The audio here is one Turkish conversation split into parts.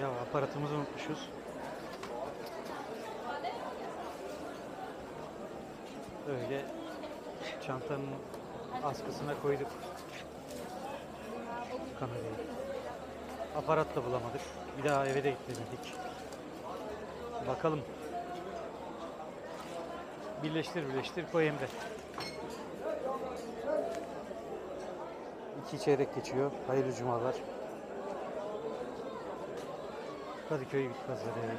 Ya aparatımızı unutmuşuz. Öyle çantanın askısına koyduk kamerayı. Aparat da bulamadık. Bir daha eve de gitmedik. Bakalım. Birleştir birleştir koy Emre. İki çeyrek geçiyor. Hayırlı cumalar. Kadıköy bit pazarı.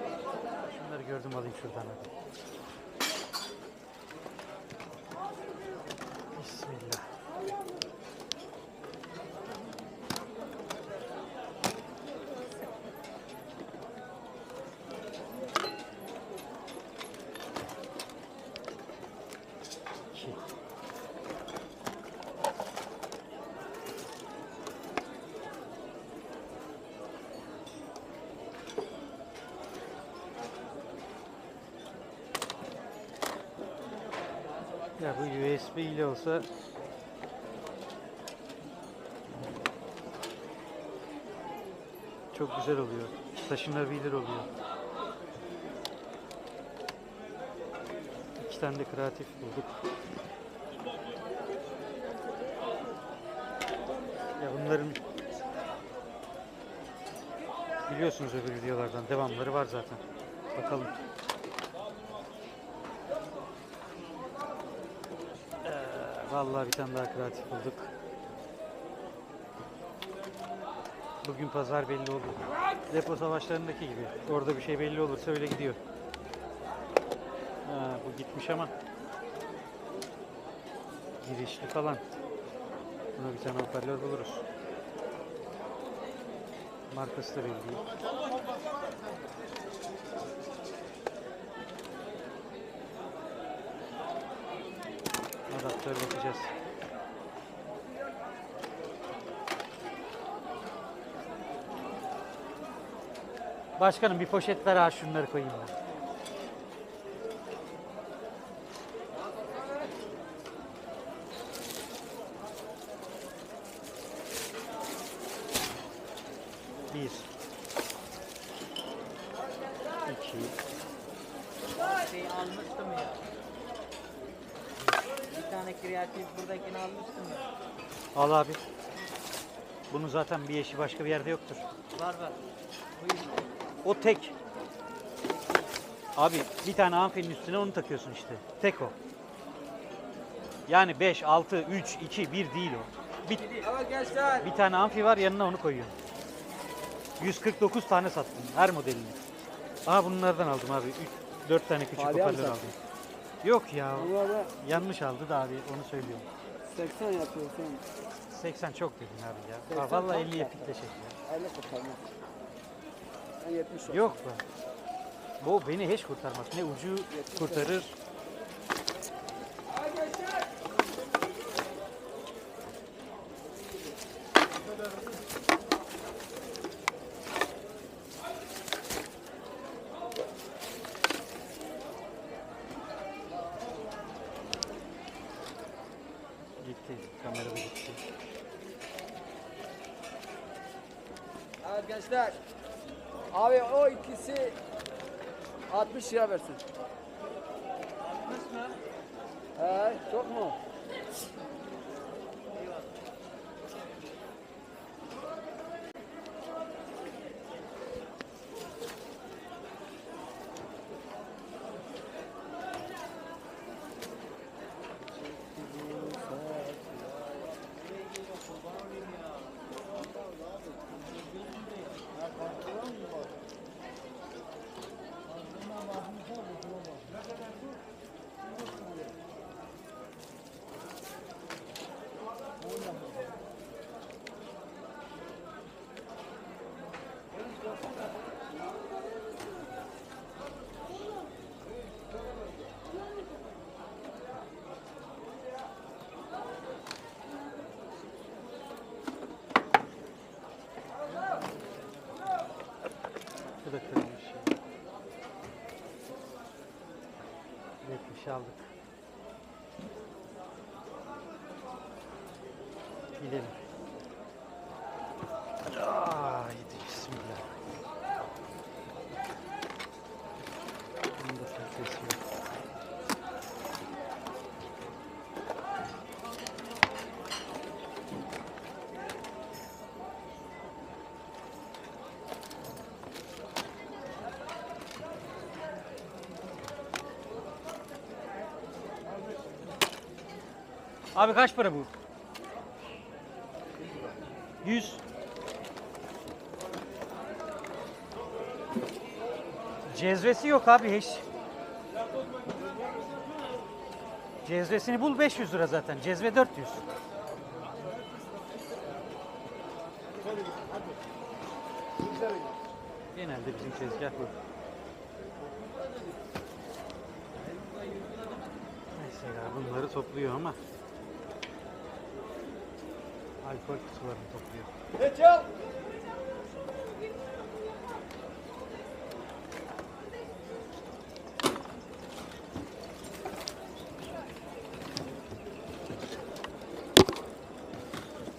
Şunları gördüm alayım şuradan hadi. Bismillah. Ya bu USB ile olsa çok güzel oluyor. Taşınabilir oluyor. İki tane de kreatif bulduk. Ya bunların biliyorsunuz öbür videolardan devamları var zaten. Bakalım. Vallahi bir tane daha kreatif bulduk. Bugün pazar belli oldu. Depo savaşlarındaki gibi. Orada bir şey belli olursa öyle gidiyor. Ha, bu gitmiş ama. Girişli falan. Buna bir tane hoparlör buluruz. Markası da belli değil. Adaptör bakacağız. Başkanım bir poşet ver ha şunları koyayım ben. Bir. İki. Şey almıştım ya. Kreatif buradakini almıştım ya. Al abi. Bunun zaten bir eşi başka bir yerde yoktur. Var var. Buyurun. O tek. Abi bir tane amfinin üstüne onu takıyorsun işte. Tek o. Yani 5, 6, 3, 2, 1 değil o. Bir, gençler. bir tane amfi var yanına onu koyuyorsun. 149 tane sattım her modelini. Aha bunlardan aldım abi. 4 tane küçük Pahalıya mı hoparlör sattın? aldım. Yok ya. Bunlarda Yanlış aldı da abi onu söylüyorum. 80 yapıyorsun. 80 çok dedin abi ya. 80 Aa, vallahi tam 50'ye yaptı. fitleşecek ya. 50 kurtarmaz. Ben 70 yok. Yok be. Bu beni hiç kurtarmaz. Ne ucu kurtarır. Evet gençler. Abi o ikisi 60 lira versin. 60 mı? He, çok mu? Da kırılmış. 70 aldık. Gidelim. Aa, hadi bismillah. Abi kaç para bu? 100. Cezvesi yok abi hiç. Cezvesini bul 500 lira zaten. Cezve 400. Genelde bizim tezgah bu. Neyse ya bunları topluyor ama alkol kutularını topluyor. Geçel.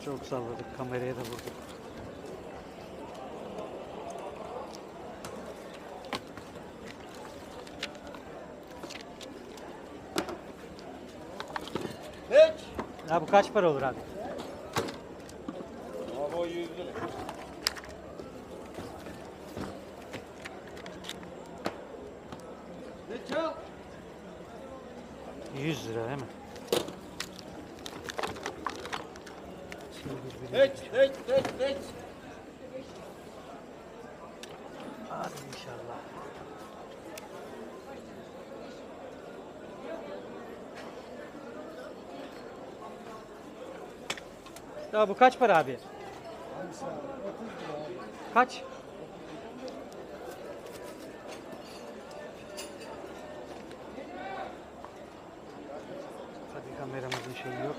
Çok salladık kameraya da vurduk. Ya bu kaç para olur abi? Abi o 100 lira. Geçel. 100 lira değil mi? Geç, geç, geç, geç. Hadi inşallah. Ya bu kaç para abi? Kaç? Tabii kameramızın şeyi yok.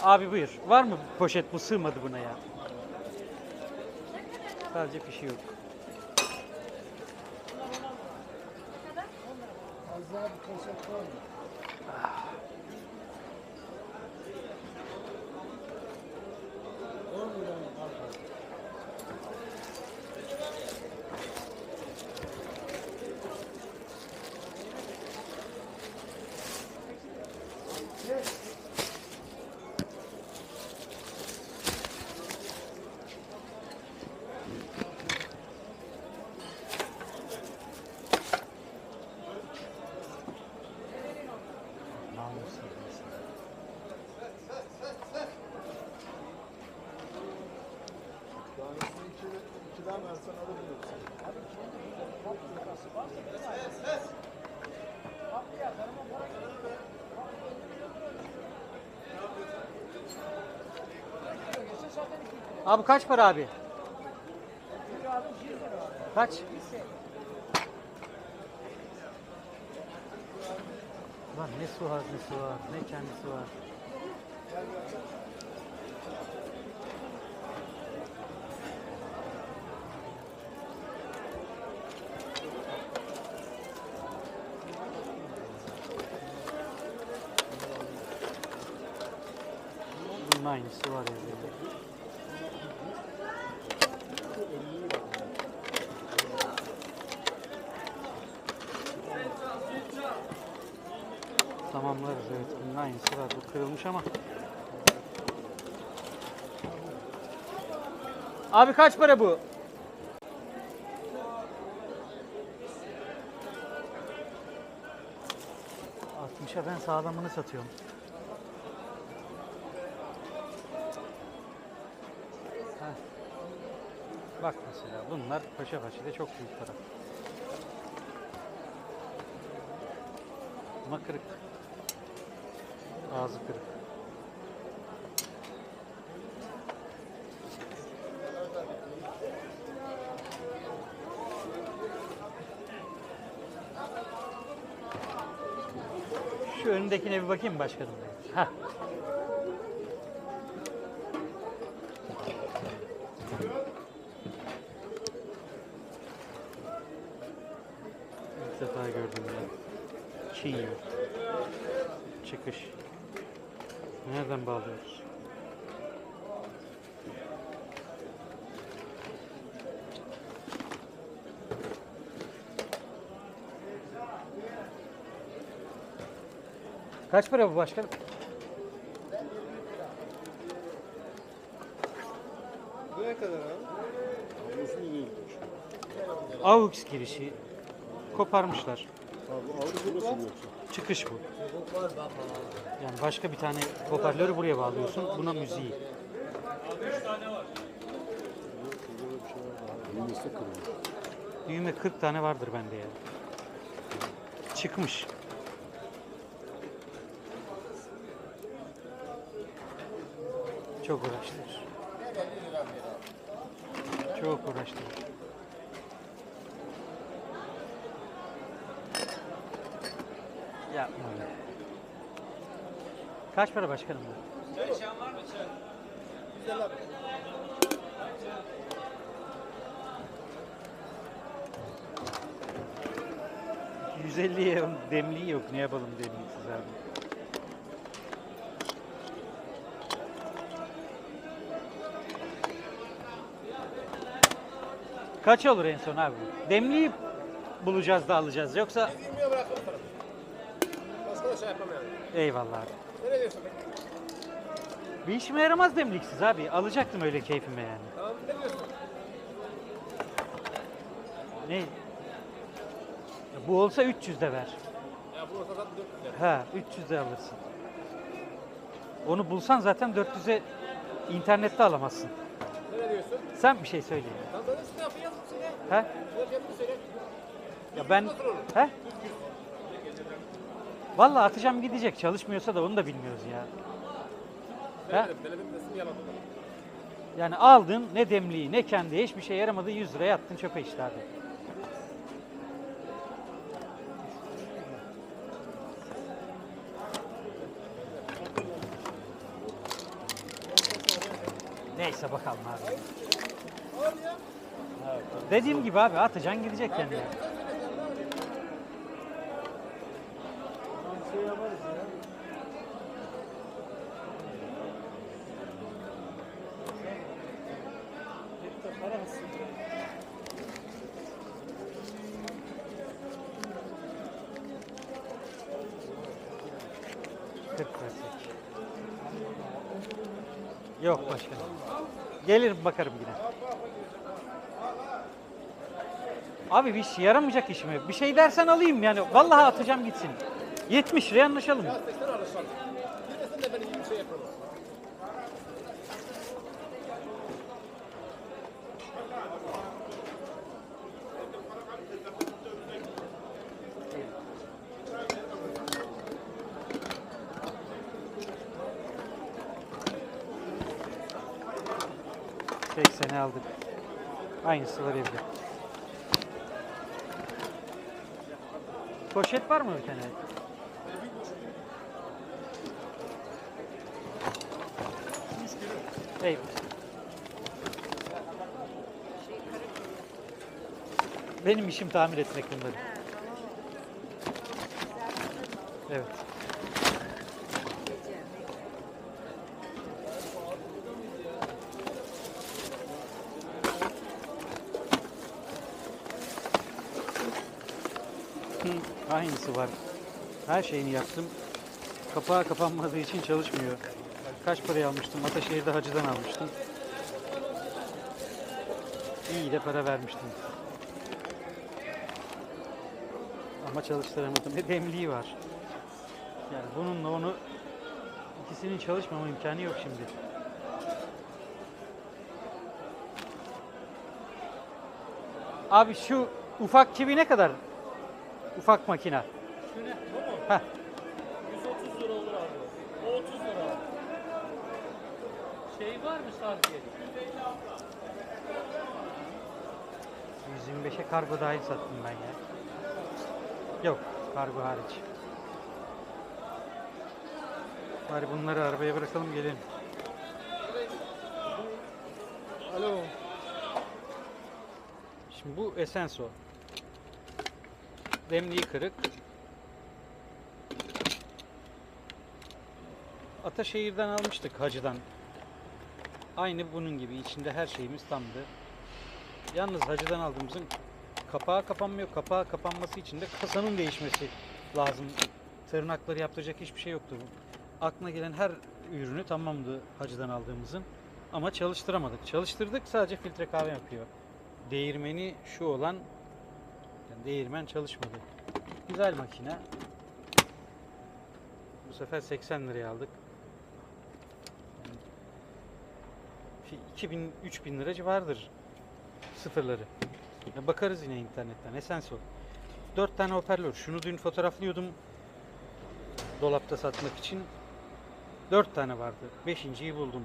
Abi buyur. Var mı poşet bu sığmadı buna ya? Sadece fişi yok. aprendizado com o seu plano. Abi kaç para abi? Kaç? Lan ne su haznesi var, ne kendisi var. Bunun aynısı var evde. Tamamlarız evet. Bunun aynısı var. Bu kırılmış ama. Abi kaç para bu? 60'a ben sağlamını satıyorum. Heh. Bak mesela bunlar paşa paşa çok büyük para. Ama kırık. Ağzı kırık. Şu önündekine bir bakayım başkanım. Ha. İlk defa gördüm ya. Çiğ. Çıkış. Nereden bağlıyoruz? Kaç para bu başkanım? kadar abi? Mu değil? AUX girişi koparmışlar. Abi Avrupa nasıl yoksa? Çıkış bu. Yani başka bir tane hoparlörü buraya bağlıyorsun. Buna müziği. Düğmesi kırılmış. Düğme 40 tane vardır bende ya. Çıkmış. Çok uğraştılar. Çok uğraştılar. Yapma ya. Kaç para başkanım bu? Güzel abi. 150'ye demliği yok. Ne yapalım demliksiz abi. Kaç olur en son abi? Demliği bulacağız da alacağız. Yoksa 20'ye bırakalım sana şey yapamam. Eyvallah abi. Öyle diyorsun. Bir işime yaramaz demliksiz abi. Alacaktım öyle keyfime yani. Tamam ne diyorsun? Ne? Ya bu olsa 300 de ver. Ya bu olsa zaten 400 de. Ha 300 de alırsın. Onu bulsan zaten 400'e internette alamazsın. Ne diyorsun? Sen bir şey söyle. Tamam ben sana ya. Ne yapayım. Ya ben... He? 300. Valla atacağım gidecek. Çalışmıyorsa da onu da bilmiyoruz ya. Ha? Yani aldın ne demliği ne kendi hiçbir şey yaramadı 100 liraya attın çöpe işte abi. Neyse bakalım abi. Dediğim gibi abi atacaksın gidecek yani. Yok başkanım. Gelirim bakarım yine. Abi bir şey yaramayacak iş mi? Bir şey dersen alayım yani. Vallahi atacağım gitsin. 70 liraya anlaşalım. Ya 80 alırsan. Yine de benim gibi yapalım. Sene aldık. Aynısı var evde. Poşet var mı bir tane? Eyvallah. Benim işim tamir etmek bunları. Evet. Aynısı var. Her şeyini yaptım. Kapağı kapanmadığı için çalışmıyor. Kaç paraya almıştım? Ataşehir'de hacıdan almıştım. İyi de para vermiştim. Ama çalıştıramadım. Ve demliği var. Yani bununla onu ikisinin çalışmama imkanı yok şimdi. Abi şu ufak kivi ne kadar? Ufak makina. Ne? Bu mu? Heh. 130 lira olur abi. O 30 lira. Şey var mı sardiye? 125'e kargo dahil sattım ben ya. Yok, kargo hariç. Bari bunları arabaya bırakalım gelelim. Alo. Şimdi bu Esenso. Demliği kırık. Ataşehir'den almıştık hacıdan. Aynı bunun gibi içinde her şeyimiz tamdı. Yalnız hacıdan aldığımızın kapağı kapanmıyor. Kapağı kapanması için de kasanın değişmesi lazım. Tırnakları yaptıracak hiçbir şey yoktu. Aklına gelen her ürünü tamamdı hacıdan aldığımızın. Ama çalıştıramadık. Çalıştırdık sadece filtre kahve yapıyor. Değirmeni şu olan değirmen çalışmadı. Güzel makine. Bu sefer 80 liraya aldık. Yani 2000-3000 lira civardır sıfırları. Bakarız yine internetten. Essential. 4 tane hoparlör. Şunu dün fotoğraflıyordum. Dolapta satmak için. 4 tane vardı. Beşinciyi buldum.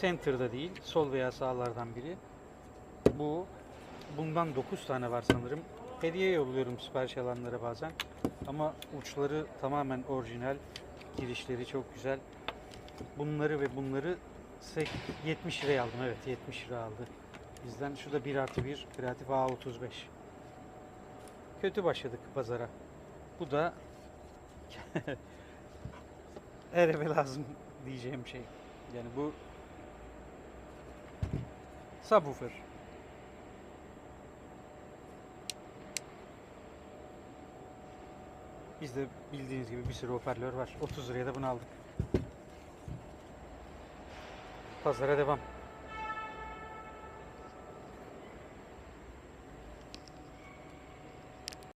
Center'da değil. Sol veya sağlardan biri. Bu. Bundan 9 tane var sanırım. Hediye yolluyorum sipariş alanlara bazen. Ama uçları tamamen orijinal. Girişleri çok güzel. Bunları ve bunları sek- 70 liraya aldım. Evet 70 lira aldı. Bizden şu da 1 artı 1 Kreatif A35. Kötü başladık pazara. Bu da her eve lazım diyeceğim şey. Yani bu subwoofer. Bizde bildiğiniz gibi bir sürü hoparlör var. 30 liraya da bunu aldık. Pazara devam.